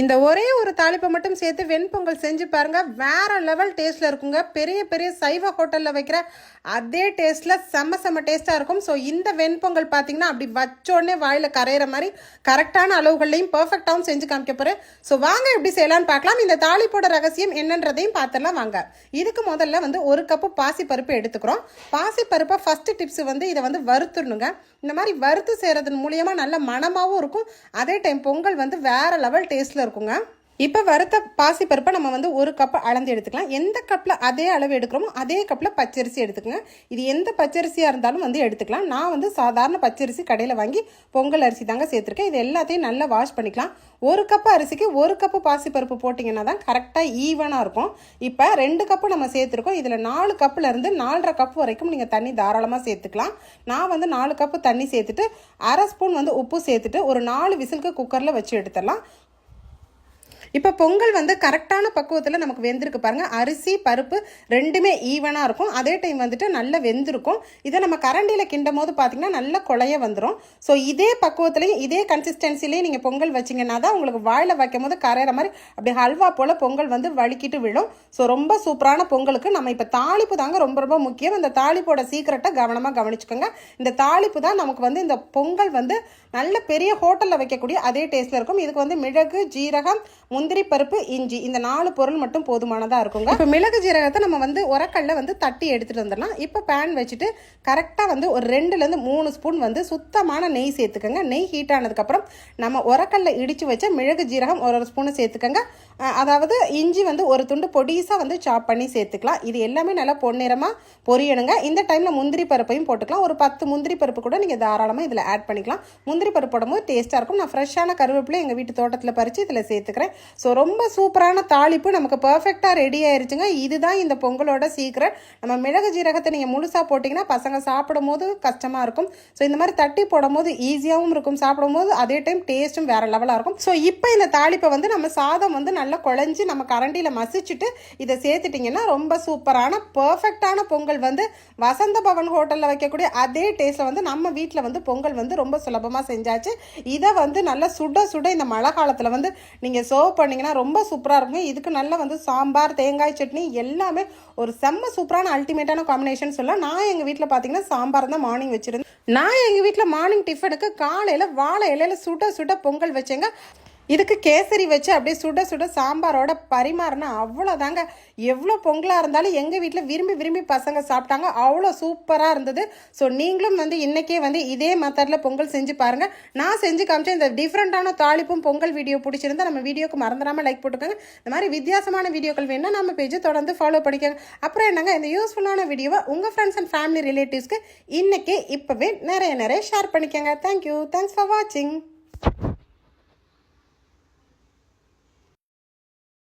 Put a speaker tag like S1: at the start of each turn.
S1: இந்த ஒரே ஒரு தாளிப்பை மட்டும் சேர்த்து வெண்பொங்கல் செஞ்சு பாருங்க. வேற லெவல் டேஸ்ட்ல இருக்குங்க. பெரிய பெரிய சைவ ஹோட்டல்ல வைக்கிற அதே டேஸ்ட்ல செம்ம செம்ம டேஸ்டா இருக்கும். ஸோ இந்த வெண்பொங்கல் பார்த்தீங்கன்னா அப்படி வச்சோடனே வாயில கரையிற மாதிரி கரெக்டான அளவுகள்லையும் பர்ஃபெக்டாகவும் செஞ்சு காமிக்க போறேன். ஸோ வாங்க எப்படி செய்யலாம்னு பார்க்கலாம் இந்த தாளிப்போட ரகசியம் என்னன்றதையும் பார்த்துடலாம் வாங்க. இதுக்கு முதல்ல வந்து ஒரு கப்பு பாசி பருப்பு எடுத்துக்கிறோம். பாசி பருப்பை ஃபர்ஸ்ட் டிப்ஸ் வந்து இதை வந்து வறுத்துடணுங்க. இந்த மாதிரி வறுத்து செய்கிறதன் மூலியமாக நல்ல மணமாகவும் இருக்கும். அதே டைம் பொங்கல் வந்து வேறு லெவல் டேஸ்ட்டில் இருக்குங்க. இப்போ வறுத்த பாசிப்பருப்பை நம்ம வந்து ஒரு கப் அளந்து எடுத்துக்கலாம். எந்த கப்பில் அதே அளவு எடுக்கிறோமோ அதே கப்பில் பச்சரிசி எடுத்துக்கோங்க. இது எந்த பச்சரிசியாக இருந்தாலும் வந்து எடுத்துக்கலாம். நான் வந்து சாதாரண பச்சரிசி கடையில் வாங்கி பொங்கல் அரிசி தாங்க சேர்த்துருக்கேன். இது எல்லாத்தையும் நல்லா வாஷ் பண்ணிக்கலாம். ஒரு கப்பு அரிசிக்கு ஒரு கப்பு பாசிப்பருப்பு போட்டிங்கன்னா தான் கரெக்டாக ஈவனாக இருக்கும். இப்போ ரெண்டு கப்பு நம்ம சேர்த்துருக்கோம். இதில் நாலு கப்புலேருந்து நாலரை கப்பு வரைக்கும் நீங்கள் தண்ணி தாராளமாக சேர்த்துக்கலாம். நான் வந்து நாலு கப்பு தண்ணி சேர்த்துட்டு அரை ஸ்பூன் வந்து உப்பு சேர்த்துட்டு ஒரு நாலு விசிலுக்கு குக்கரில் வச்சு எடுத்துடலாம். இப்போ பொங்கல் வந்து கரெக்டான பக்குவத்தில் நமக்கு வெந்திருக்கு பாருங்கள் அரிசி பருப்பு ரெண்டுமே ஈவனாக இருக்கும். அதே டைம் வந்துட்டு நல்லா வெந்திருக்கும். இதை நம்ம கரண்டியில் கிண்டும் போது பார்த்தீங்கன்னா நல்ல குழைய வந்துடும் ஸோ இதே பக்குவத்துலேயும் இதே கன்சிஸ்டன்சிலையும் நீங்கள் பொங்கல் வச்சிங்கன்னா தான் உங்களுக்கு வாயில் வைக்கும் போது கரையிற மாதிரி அப்படி ஹல்வா போல் பொங்கல் வந்து வலிக்கிட்டு விழும். ஸோ ரொம்ப சூப்பரான பொங்கலுக்கு நம்ம இப்போ தாளிப்பு தாங்க ரொம்ப ரொம்ப முக்கியம். இந்த தாளிப்போட சீக்கிரட்டை கவனமாக கவனிச்சுக்கோங்க. இந்த தாளிப்பு தான் நமக்கு வந்து இந்த பொங்கல் வந்து நல்ல பெரிய ஹோட்டலில் வைக்கக்கூடிய அதே டேஸ்ட்டில் இருக்கும். இதுக்கு வந்து மிளகு ஜீரகம் முந்திரி பருப்பு இஞ்சி இந்த நாலு பொருள் மட்டும் போதுமானதாக இருக்குங்க. இப்போ மிளகு ஜீரகத்தை நம்ம வந்து உரக்கல்ல வந்து தட்டி எடுத்துகிட்டு வந்துடலாம். இப்போ பேன் வச்சுட்டு கரெக்டாக வந்து ஒரு ரெண்டுலேருந்து மூணு ஸ்பூன் வந்து சுத்தமான நெய் சேர்த்துக்கோங்க. நெய் ஹீட் ஆனதுக்கப்புறம் நம்ம உரக்கல்ல இடித்து வச்ச மிளகு ஜீரகம் ஒரு ஒரு ஸ்பூனை சேர்த்துக்கோங்க. அதாவது இஞ்சி வந்து ஒரு துண்டு பொடிசாக வந்து சாப் பண்ணி சேர்த்துக்கலாம். இது எல்லாமே நல்லா பொன்னிறமாக பொரியணுங்க. இந்த டைமில் முந்திரி பருப்பையும் போட்டுக்கலாம். ஒரு பத்து முந்திரி பருப்பு கூட நீங்கள் தாராளமாக இதில் ஆட் பண்ணிக்கலாம். முந்திரி பருப்பு போடும்போது டேஸ்ட்டாக இருக்கும். நான் ஃப்ரெஷ்ஷான கருவேப்பிலை எங்கள் வீட்டு தோட்டத்தில் பறித்து இதில் சேர்த்துக்கிறேன். ஸோ ரொம்ப சூப்பரான தாளிப்பு நமக்கு பர்ஃபெக்டாக ரெடி ஆயிருச்சுங்க. இதுதான் இந்த பொங்கலோட சீக்கிரம் நம்ம மிளகு ஜீரகத்தை நீங்கள் முழுசாக போட்டிங்கன்னா பசங்க சாப்பிடும் போது கஷ்டமாக இருக்கும். ஸோ இந்த மாதிரி தட்டி போடும் போது ஈஸியாகவும் இருக்கும். சாப்பிடும் போது அதே டைம் டேஸ்ட்டும் வேறு லெவலாக இருக்கும். ஸோ இப்போ இந்த தாளிப்பை வந்து நம்ம சாதம் வந்து நல்லா நல்லா குழஞ்சி நம்ம கரண்டியில் மசிச்சுட்டு இதை சேர்த்துட்டிங்கன்னா ரொம்ப சூப்பரான பர்ஃபெக்டான பொங்கல் வந்து வசந்த பவன் ஹோட்டலில் வைக்கக்கூடிய அதே டேஸ்ட்டில் வந்து நம்ம வீட்டில் வந்து பொங்கல் வந்து ரொம்ப சுலபமாக செஞ்சாச்சு. இதை வந்து நல்லா சுட சுட இந்த மழை காலத்தில் வந்து நீங்கள் சர்வ் பண்ணிங்கன்னா ரொம்ப சூப்பராக இருக்கும். இதுக்கு நல்லா வந்து சாம்பார் தேங்காய் சட்னி எல்லாமே ஒரு செம்ம சூப்பரான அல்டிமேட்டான காம்பினேஷன் சொல்லலாம் நான் எங்கள் வீட்டில் பார்த்தீங்கன்னா சாம்பார் தான் மார்னிங் வச்சுருந்தேன். நான் எங்கள் வீட்டில் மார்னிங் டிஃபனுக்கு காலையில் வாழை இலையில சுட சுட பொங்கல் வச்சேங்க. இதுக்கு கேசரி வச்சு அப்படியே சுட சுட சாம்பாரோட பரிமாறினா அவ்வளோதாங்க எவ்வளோ பொங்கலாக இருந்தாலும் எங்கள் வீட்டில் விரும்பி விரும்பி பசங்க சாப்பிட்டாங்க. அவ்வளோ சூப்பராக இருந்தது. ஸோ நீங்களும் வந்து இன்றைக்கே வந்து இதே மெத்தடில் பொங்கல் செஞ்சு பாருங்கள் நான் செஞ்சு காமிச்சேன். இந்த டிஃப்ரெண்ட்டான தாளிப்பும் பொங்கல் வீடியோ பிடிச்சிருந்தா நம்ம வீடியோக்கு மறந்துடாமல் லைக் போட்டுக்கோங்க. இந்த மாதிரி வித்தியாசமான வீடியோக்கள் வேணால் நம்ம பேஜை தொடர்ந்து ஃபாலோ பண்ணிக்கோங்க. அப்புறம் என்னங்க இந்த யூஸ்ஃபுல்லான வீடியோவை உங்கள் ஃப்ரெண்ட்ஸ் அண்ட் ஃபேமிலி ரிலேட்டிவ்ஸ்க்கு இன்றைக்கே இப்போவே நிறைய நிறைய ஷேர் பண்ணிக்கோங்க. தேங்க்யூ தேங்க்ஸ் ஃபார் வாட்சிங்